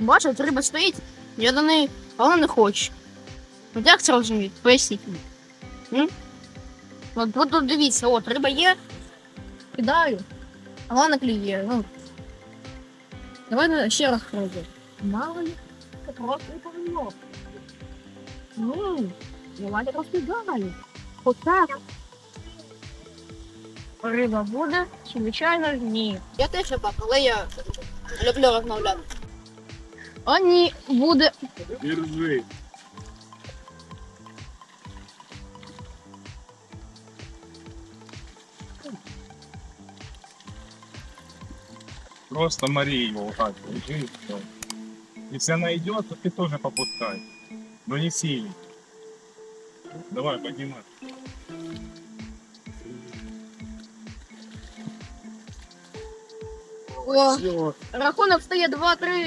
Бачив, риба стоїть, я до неї, а вона не хоче. От як це розуміти? Поясніть мені. От, от, от дивіться, от риба є, кидаю, а вона клює. Ну. Давай ще раз спробуємо. Мало ли, це просто не повинно. Ну, давайте розкидаю. Отак. Риба буде? Звичайно, ні. Я теж рибак, але я люблю розмовляти. О, ні, буде. Держи. Просто мори его вот так, держи и. Если она идет, то ты тоже попускай. Но не сильно. Давай, поднимай. О, Всё. рахунок стає 2-3.